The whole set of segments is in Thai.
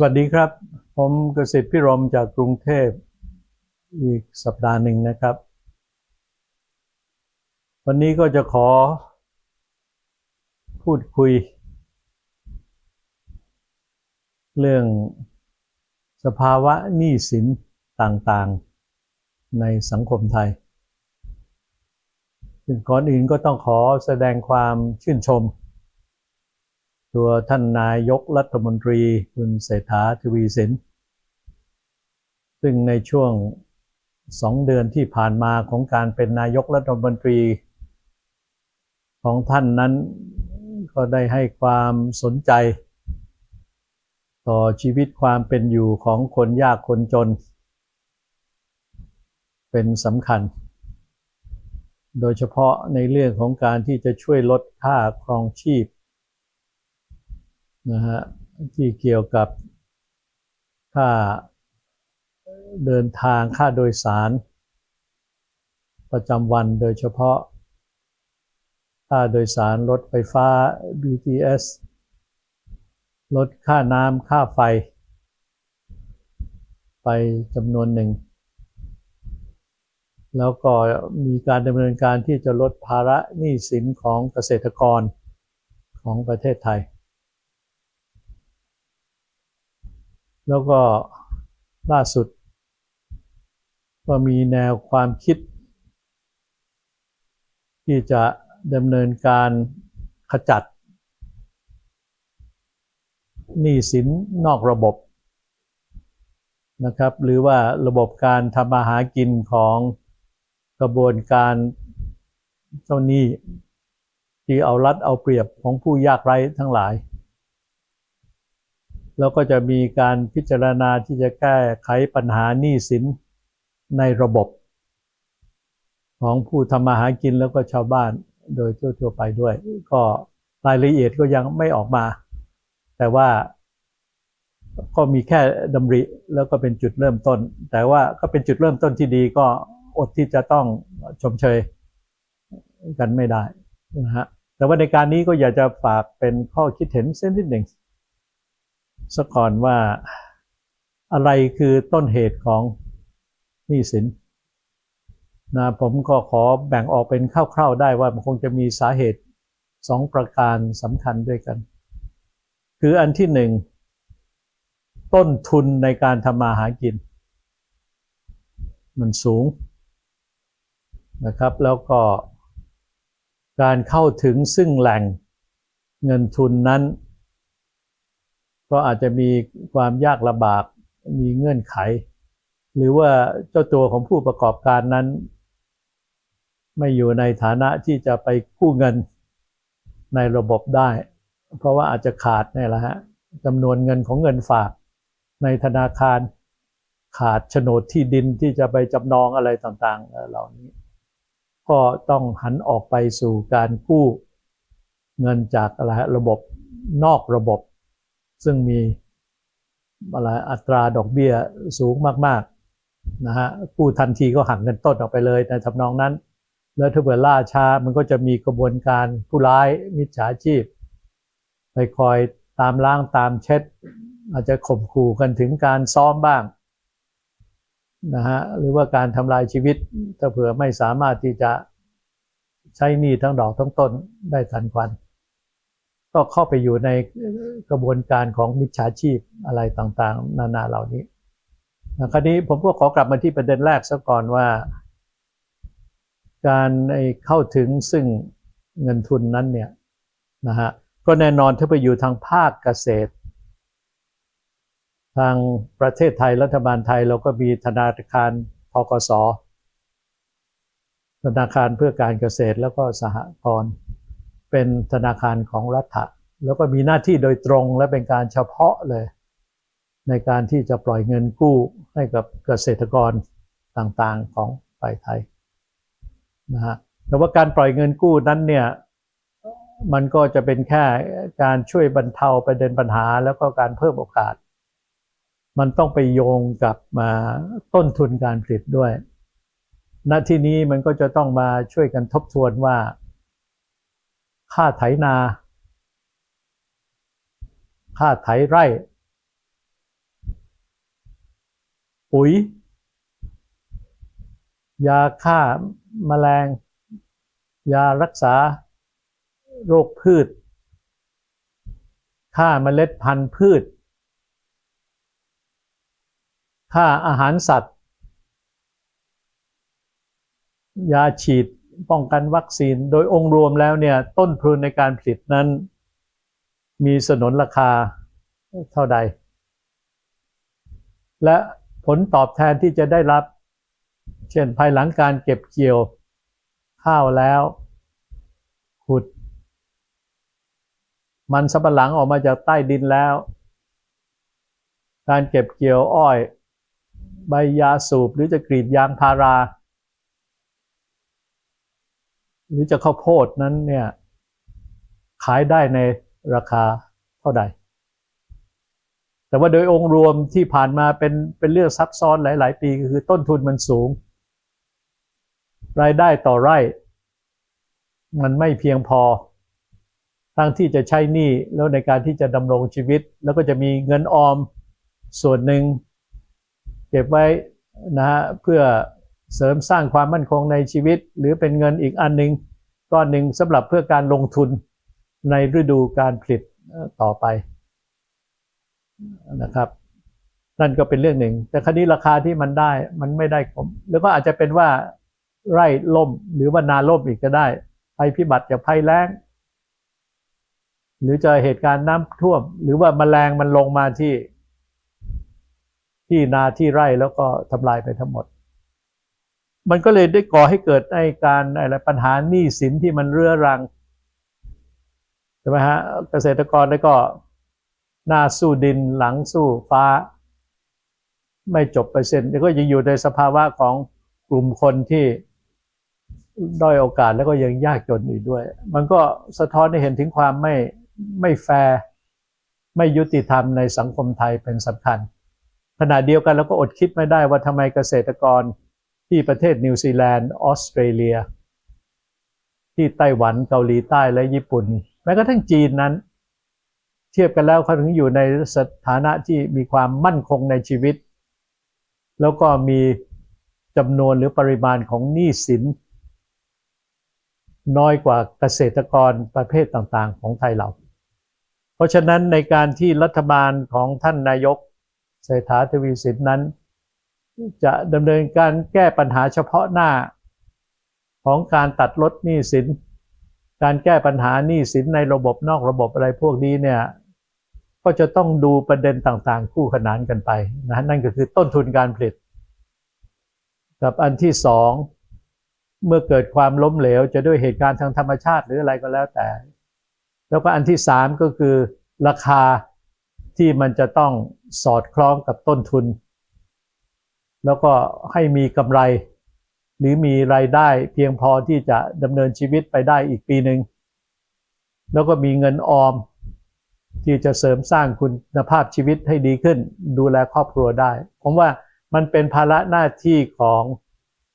สวัสดีครับ ผมเกษตรพิรมจากกรุงเทพอีกสัปดาห์หนึ่งนะครับ วันนี้ก็จะขอ พูดคุย เรื่องสภาวะหนี้สินต่างๆในสังคมไทยซึ่งก่อนอื่นก็ต้องขอแสดงความชื่นชม ตัวท่านนายกรัฐมนตรีคุณเศรษฐาทวีสิน ซึ่งในช่วงสองเดือนที่ผ่านมาของการเป็นนายกรัฐมนตรี ของท่านนั้นก็ได้ให้ความสนใจ ต่อชีวิตความเป็นอยู่ของคนยากคนจน เป็นสำคัญ โดยเฉพาะในเรื่องของการที่จะช่วยลดค่าครองชีพ นะฮะที่เกี่ยวกับค่าเดินทางค่าโดยสาร ประจำวันโดยเฉพาะ ค่าโดยสารรถไฟฟ้า BTS ลดค่าน้ำค่าไฟ ไปจำนวนหนึ่ง แล้วก็มีการดำเนินการที่จะลดภาระหนี้สินของเกษตรกรของประเทศไทย แล้วก็ล่าสุด ก็มีแนวความคิด ที่จะดำเนินการขจัดหนี้สินนอกระบบนะครับ หรือว่าระบบการทำมาหากินของกระบวนการเจ้าหนี้ที่เอารัดเอาเปรียบของผู้ยากไร้ทั้งหลาย แล้วก็จะมีการพิจารณาที่จะแก้ไขปัญหาหนี้สินในระบบ ของผู้ทำมาหากินแล้วก็ชาวบ้านโดยทั่วๆไปด้วย ก็รายละเอียดก็ยังไม่ออกมา แต่ว่าก็มีแค่ดำริแล้วก็เป็นจุดเริ่มต้น แต่ว่าก็เป็นจุดเริ่มต้นที่ดีก็อดที่จะต้องชมเชยกันไม่ได้นะฮะแต่ว่าในการนี้ก็อยากจะฝากเป็นข้อคิดเห็นเส้นนิดหนึ่ง สักก่อนว่าอะไรคือต้นเหตุของหนี้สินนะผมก็ขอแบ่งออกเป็นคร่าวๆได้ว่ามันคงจะมีสาเหตุสองประการสำคัญด้วยกัน คืออันที่หนึ่งต้นทุนในการทำมาหากิน มันสูงนะครับ แล้วก็การเข้าถึงซึ่งแหล่งเงินทุนนั้น ก็อาจจะมีความยากลำบากมีเงื่อนไข หรือว่าเจ้าตัวของผู้ประกอบการนั้น ไม่อยู่ในฐานะที่จะไปกู้เงินในระบบได้ เพราะว่าอาจจะขาดนี่แหละฮะจำนวนเงินของเงินฝากในธนาคารขาดโฉนดที่ดินที่จะไปจำนองอะไรต่างๆ เหล่านี้ ก็ต้องหันออกไปสู่การกู้เงินจากอะไรระบบนอกระบบ ซึ่งมีอะไรอัตราดอกเบี้ยสูงมากๆนะฮะกู้ทันทีก็หักเงินต้นออกไปเลยในทำนองนั้น แล้วถ้าเกิดล่าช้ามันก็จะมีกระบวนการผู้ร้ายมิจฉาชีพ ไปคอยตามล้างตามเช็ด อาจจะข่มขู่กันถึงการซ้อมบ้างนะฮะหรือว่าการทำลายชีวิต ถ้าเผื่อไม่สามารถที่จะใช้หนี้ทั้งดอกทั้งต้นได้ทันควัน ก็เข้าไปอยู่ในกระบวนการของมิจฉาชีพอะไรต่างๆ นานาเหล่านี้คราวนี้ผมก็ขอกลับมาที่ประเด็นแรกซะก่อนว่า การเข้าถึงซึ่งเงินทุนนั้นเนี่ยนะฮะก็แน่นอนถ้าไปอยู่ทางภาคเกษตร ทางประเทศไทยรัฐบาลไทยเราก็มีธนาคารทกสธนาคารเพื่อการเกษตรแล้วก็สหกรณ์ เป็นธนาคารของรัฐะแล้วก็มีหน้าที่โดยตรงและเป็นการเฉพาะเลย ในการที่จะปล่อยเงินกู้ให้กับเกษตรกรต่างๆของฝ่ายไทยนะฮะแต่ว่าการปล่อยเงินกู้นั้นเนี่ยมันก็จะเป็นแค่การช่วยบรรเทาประเด็นปัญหาแล้วก็การเพิ่มโอกาส มันต้องไปโยงกับมาต้นทุนการผลิตด้วย ณที่นี้มันก็จะต้องมาช่วยกันทบทวนว่า ค่าไถนา ค่าไถไร่ ปุ๋ย ยาฆ่าแมลง ยารักษาโรคพืช ค่าเมล็ดพันธุ์พืช ค่าอาหารสัตว์ ยาฉีด ป้องกันวัคซีน โดยองค์รวมแล้วเนี่ยต้นทุนในการผลิตนั้น มีสนนราคาเท่าใด และผลตอบแทนที่จะได้รับ เช่นภายหลังการเก็บเกี่ยวข้าวแล้วขุด มันสำปะหลังออกมาจากใต้ดินแล้ว การเก็บเกี่ยวอ้อย ใบยาสูบหรือจะกรีดยางพารา หรือจะข้าวโพดนั้นเนี่ยขายได้ในราคาเท่าใด แต่ว่าโดยองค์รวมที่ผ่านมาเป็นเป็นเรื่องซับซ้อนหลาย ๆ ปีก็คือต้นทุนมันสูง รายได้ต่อไร่ มันไม่เพียงพอ ทั้งที่จะใช้หนี้แล้วในการที่จะดำรงชีวิต แล้วก็จะมีเงินออมส่วนหนึ่ง เก็บไว้นะฮะเพื่อ เสริมสร้างความมั่นคงในชีวิต หรือเป็นเงินอีกอันหนึ่งก้อนหนึ่งสำหรับเพื่อการลงทุนในฤดูการผลิตต่อไปนะครับนั่นก็เป็นเรื่องหนึ่ง แต่ครนี้ราคาที่มันได้มันไม่ได้ผมแล้วก็อาจจะเป็นว่าไร่ล่มหรือว่านาล่มอีกก็ได้ภัยพิบัติจากภัยแล้ง หรือเจะเหตุการณ์น้ำท่วม หรือว่าแมลงมันลงมาที่ ที่นาที่ไร่แล้วก็ทำลายไปทั้งหมด มันก็เลยได้ก่อให้เกิดในการอะไรปัญหาหนี้สินที่มันเรื้อรังใช่ไหมฮะเกษตรกรแล้วก็หน้าสู้ดินหลังสู้ฟ้า ไม่จบไปอร์เซ็นต์ก็ยังอยู่ในสภาวะของกลุ่มคนที่ด้อยโอกาสแล้วก็ยังยากจนอยู่ด้วย มันก็สะท้อนให้เห็นถึงความไม่ไม่แฟร์ไม่ยุติธรรมในสังคมไทยเป็นสำคัญขณะเดียวกันเราก็อดคิดไม่ได้ว่าทำไมเกษตรกร ที่ประเทศนิวซีแลนด์ออสเตรเลีย ที่ไต้หวันเกาหลีใต้และญี่ปุ่น แม้กระทั่งจีนนั้น เทียบกันแล้วเขาถึงอยู่ในสถานะที่มีความมั่นคงในชีวิต แล้วก็มีจำนวนหรือปริมาณของหนี้สิน น้อยกว่าเกษตรกรประเภทต่างๆ ของไทยเรา เพราะฉะนั้นในการที่รัฐบาลของท่านนายกเศรษฐาทวีสินนั้น จะดำเนินการแก้ปัญหาเฉพาะหน้า ของการตัดลดหนี้สิน การแก้ปัญหาหนี้สินในระบบนอกระบบอะไรพวกนี้เนี่ยก็จะต้องดูประเด็นต่างๆ คู่ขนานกันไปนะนั่นก็คือต้นทุนการผลิต กับอันที่สองเมื่อเกิดความล้มเหลว จะด้วยเหตุการณ์ทางธรรมชาติหรืออะไรก็แล้วแต่ แล้วก็อันที่สามก็คือราคาที่มันจะต้องสอดคล้องกับต้นทุน แล้วก็ให้มีกำไร หรือมีรายได้เพียงพอที่จะดำเนินชีวิตไปได้อีกปีหนึ่งแล้วก็มีเงินออม ที่จะเสริมสร้างคุณภาพชีวิตให้ดีขึ้น ดูแลครอบครัวได้ ผมว่ามันเป็นภาระหน้าที่ของ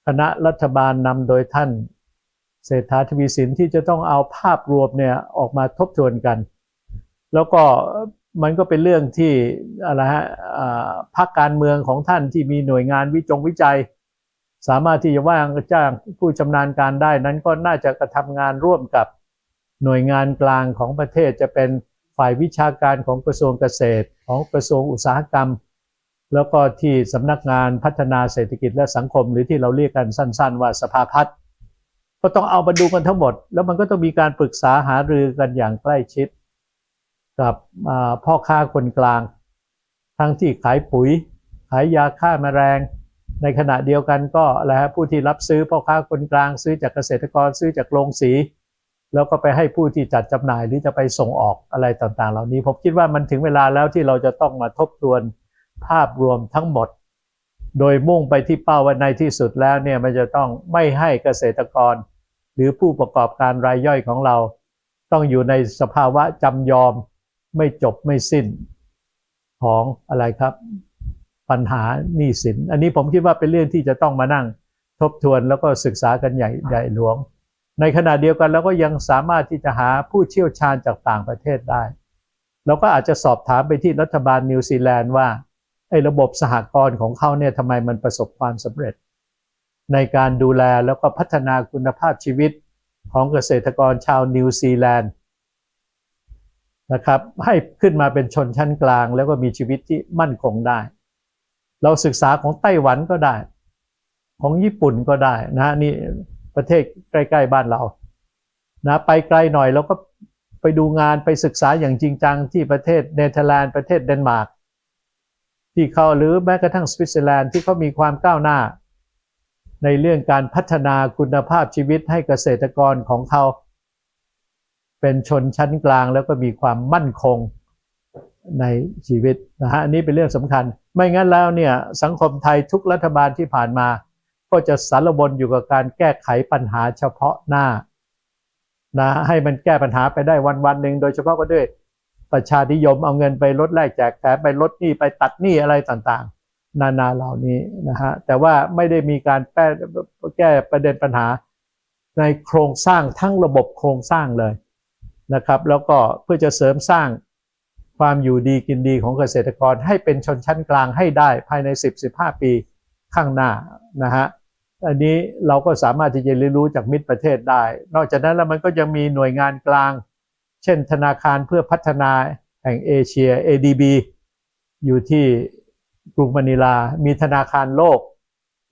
คณะรัฐบาลนำโดยท่าน เศรษฐาทวีสินที่จะต้องเอาภาพรวมเนี่ยออกมาทบทวนกัน แล้วก็ มันก็เป็นเรื่องที่อะไรฮะพรรคการเมืองของท่านที่มีหน่วยงานวิจงวิจัย สามารถที่จะว่างจ้างผู้ชำนาญการได้นั้นก็น่าจะกระทำงานร่วมกับหน่วยงานกลางของประเทศจะเป็นฝ่ายวิชาการของกระทรวงเกษตร ของกระทรวงอุตสาหกรรม แล้วก็ที่สำนักงานพัฒนาเศรษฐกิจและสังคม หรือที่เราเรียกกันสั้น ๆ ว่าสภาพัฒน์ก็ต้องเอามาดูกันทั้งหมด แล้วมันก็ต้องมีการปรึกษาหารือกันอย่างใกล้ชิด กับพ่อค้าคนกลาง ทั้งที่ขายปุ๋ย ขายยาฆ่ามาแมลง ในขณะเดียวกันก็อะไรฮะผู้ที่รับซื้อพ่อค้าคนกลาง ซื้อจากเกษตรกรซื้อจากโรงสี แล้วก็ไปให้ผู้ที่จัดจำหน่ายหรือจะไปส่งออกอะไรต่างๆ เหล่านี้ ผมคิดว่ามันถึงเวลาแล้วที่เราจะต้องมาทบทวนภาพรวมทั้งหมด โดยมุ่งไปที่เป้าว่าในที่สุดแล้วเนี่ยมันจะต้องไม่ให้เกษตรกร หรือผู้ประกอบการรายย่อยของเรา ต้องอยู่ในสภาวะจำยอม ไม่จบไม่สิ้นของอะไรครับ ปัญหาหนี้สิน อันนี้ผมคิดว่าเป็นเรื่องที่จะต้องมานั่งทบทวนแล้วก็ศึกษากันใหญ่ใหญ่หลวง ในขณะเดียวกันเราก็ยังสามารถที่จะหาผู้เชี่ยวชาญจากต่างประเทศได้ เราก็อาจจะสอบถามไปที่รัฐบาลนิวซีแลนด์ว่าไอ้ระบบสหกรณ์ของเขาเนี่ยทำไมมันประสบความสำเร็จ ในการดูแลแล้วก็พัฒนาคุณภาพชีวิตของเกษตรกรชาวนิวซีแลนด์ นะครับให้ขึ้นมาเป็นชนชั้นกลาง แล้วก็มีชีวิตที่มั่นคงได้ เราศึกษาของไต้หวันก็ได้ ของญี่ปุ่นก็ได้นะนี่ประเทศใกล้ๆบ้านเรานะไปไกลหน่อยเราก็ไปดูงานไปศึกษาอย่างจริงจังที่ประเทศเนเธอร์แลนด์ประเทศเดนมาร์กที่เขาหรือแม้กระทั่งสวิตเซอร์แลนด์ที่เขามีความก้าวหน้า ในเรื่องการพัฒนาคุณภาพชีวิตให้เกษตรกรของเขา เป็นชนชั้นกลางแล้วก็มีความมั่นคงในชีวิตนะฮะอันนี้เป็นเรื่องสำคัญ ไม่งั้นแล้วเนี่ยสังคมไทยทุกรัฐบาลที่ผ่านมา ก็จะสารบนอยู่กับการแก้ไขปัญหาเฉพาะหน้านะให้มันแก้ปัญหาไปได้วันวันหนึ่งโดยเฉพาะก็ด้วยประชานิยมเอาเงินไปลดแลกแจกแถมไปลดหนี้ไปตัดหนี้อะไรต่างๆ นานาเหล่านี้นะฮะแต่ว่าไม่ได้มีการแแก้ประเด็นปัญหาในโครงสร้างทั้งระบบโครงสร้างเลย นะครับ แล้วก็เพื่อจะเสริมสร้างความอยู่ดีกินดีของเกษตรกรให้เป็นชนชั้นกลางให้ได้ภายใน 10-15 ปีข้างหน้านะฮะอันนี้เราก็สามารถที่จะเรียนรู้จากมิตรประเทศได้ นอกจากนั้นแล้วมันก็ยังมีหน่วยงานกลาง เช่นธนาคารเพื่อพัฒนาแห่งเอเชีย ADB อยู่ที่กรุงมะนิลา มีธนาคารโลก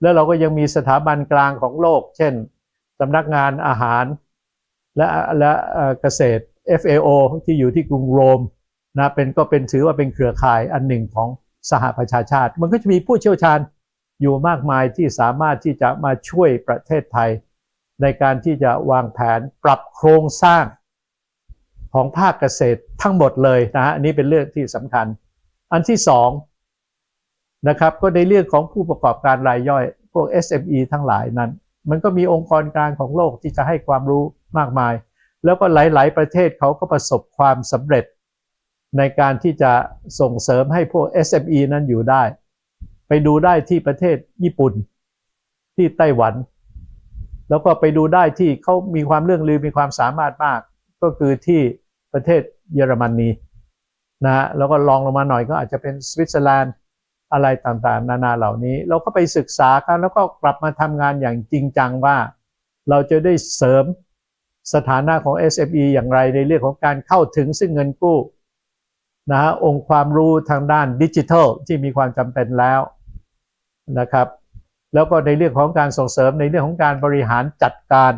แล้วเราก็ยังมีสถาบันกลางของโลก เช่นสำนักงานอาหาร และและเกษตร FAO ที่อยู่ที่กรุงโรมนะเป็นก็เป็นถือว่าเป็นเครือข่ายอันหนึ่งของสหประชาชาติ มันก็จะมีผู้เชี่ยวชาญอยู่มากมายที่สามารถที่จะมาช่วยประเทศไทย ในการที่จะวางแผนปรับโครงสร้างของภาคเกษตรทั้งหมดเลยนะฮะอันนี้เป็นเรื่องที่สำคัญ อันที่สองนะครับก็ในเรื่องของผู้ประกอบการรายย่อย พวก SME ทั้งหลายนั้น มันก็มีองค์กรกลางของโลกที่จะให้ความรู้ มากมาย แล้วก็หลาย ๆ ประเทศเขาก็ประสบความสำเร็จ ในการที่จะส่งเสริมให้พวก SME นั้นอยู่ได้ ไปดูได้ที่ประเทศญี่ปุ่น ที่ไต้หวัน แล้วก็ไปดูได้ที่เขามีความเรื่องลือมีความสามารถมาก ก็คือที่ประเทศเยอรมนีนะฮะแล้วก็ลองลงมาหน่อยก็อาจจะเป็นสวิตเซอร์แลนด์อะไรต่างๆ นานาเหล่านี้ เราก็ไปศึกษากันแล้วก็กลับมาทำงานอย่างจริงจังว่า เราจะได้เสริม สถานะของ SME อย่างไรในเรื่องของการเข้าถึงซึ่งเงินกู้นะฮะองค์ความรู้ทางด้านดิจิทัลที่มีความจำเป็นแล้วนะครับ แล้วก็ในเรื่องของการส่งเสริมในเรื่องของการบริหารจัดการ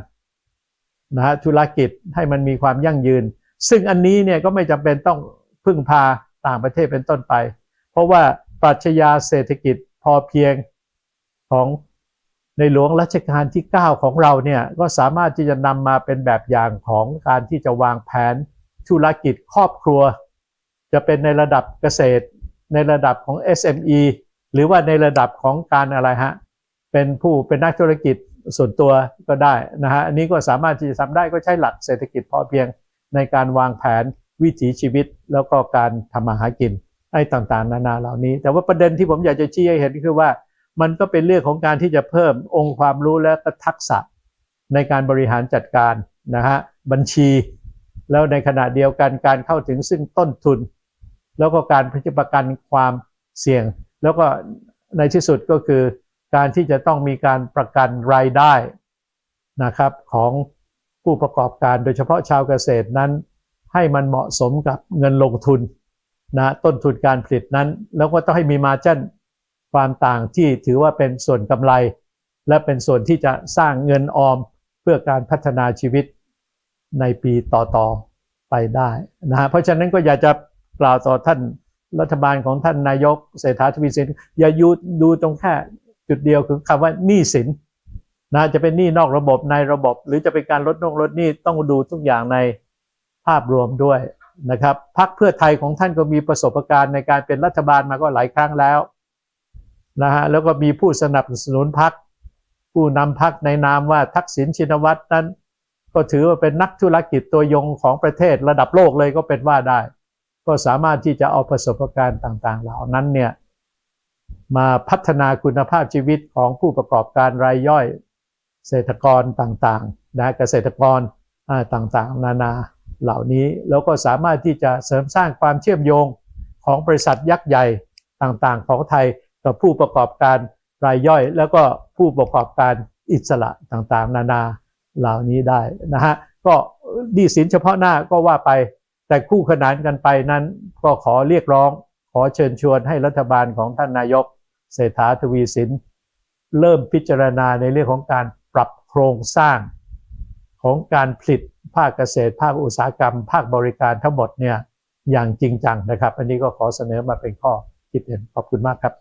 นะฮะธุรกิจให้มันมีความยั่งยืน ซึ่งอันนี้เนี่ยก็ไม่จำเป็นต้องพึ่งพาต่างประเทศเป็นต้นไป เพราะว่าปรัชญาเศรษฐกิจพอเพียงของ ในหลวงรัชกาลที่ 9 ของเราเนี่ยก็สามารถที่จะนำมาเป็นแบบอย่างของการที่จะวางแผนธุรกิจครอบครัว จะเป็นในระดับเกษตร ในระดับของ SME หรือว่าในระดับของการอะไรฮะเป็นผู้เป็นนักธุรกิจส่วนตัวก็ได้นะฮะอันนี้ก็สามารถที่จะทำได้ก็ใช้หลักเศรษฐกิจพอเพียงในการวางแผนวิถีชีวิตแล้วก็การทำมาหากินไอ้ต่างๆ นานาเหล่านี้ แต่ว่าประเด็นที่ผมอยากจะชี้ให้เห็นคือว่า มันก็เป็นเรื่องของการที่จะเพิ่มองค์ความรู้และทักษะในการบริหารจัดการนะฮะบัญชี แล้วในขณะเดียวกันการเข้าถึงซึ่งต้นทุน แล้วก็การพิจารณาความเสี่ยง แล้วก็ในที่สุดก็คือการที่จะต้องมีการประกันรายได้นะครับของผู้ประกอบการโดยเฉพาะชาวเกษตรนั้น ให้มันเหมาะสมกับเงินลงทุนนะต้นทุนการผลิตนั้น แล้วก็ต้องให้มีมาจัน ความต่างที่ถือว่าเป็นส่วนกำไร และเป็นส่วนที่จะสร้างเงินออมเพื่อการพัฒนาชีวิตในปีต่อๆไปได้นะฮะเพราะฉะนั้นก็อยากจะกล่าวต่อท่านรัฐบาลของท่านนายกเศรษฐาทวีสินอย่ายูดูตรงแค่จุดเดียวคือคำว่าหนี้สินนะจะเป็นหนี้นอกระบบในระบบ หรือจะเป็นการลดนงลดหนี้ต้องดูทุกอย่างในภาพรวมด้วยนะครับพักเพื่อไทยของท่านก็มีประสบการณ์ในการเป็นรัฐบาลมาก็หลายครั้งแล้ว นะฮะแล้วก็มีผู้สนับสนุนพัก ผู้นำพักในนามว่าทักษิณชินวัตรนั้น ก็ถือว่าเป็นนักธุรกิจตัวยงของประเทศระดับโลกเลยก็เป็นว่าได้ ก็สามารถที่จะเอาประสบการณ์ต่าง ๆ เหล่านั้นเนี่ยมาพัฒนาคุณภาพชีวิตของผู้ประกอบการรายย่อยเกษตรกรต่างๆนะเกษตรกรต่างๆ นานาเหล่านี้แล้วก็สามารถที่จะเสริมสร้างความเชื่อมโยงของบริษัทยักษ์ใหญ่ต่างๆ ของไทย กับผู้ประกอบการรายย่อย แล้วก็ผู้ประกอบการอิสระต่างๆ นานาเหล่านี้ได้นะฮะก็ดีสินเฉพาะหน้าก็ว่าไป แต่คู่ขนานกันไปนั้นก็ขอเรียกร้อง ขอเชิญชวนให้รัฐบาลของท่านนายก เศรษฐาทวีสิน เริ่มพิจารณาในเรื่องของการปรับโครงสร้างของการผลิตภาคเกษตร ภาคอุตสาหกรรม ภาคบริการทั้งหมดเนี่ยอย่างจริงจังนะครับ อันนี้ก็ขอเสนอมาเป็นข้อคิดเห็นขอบคุณมากครับ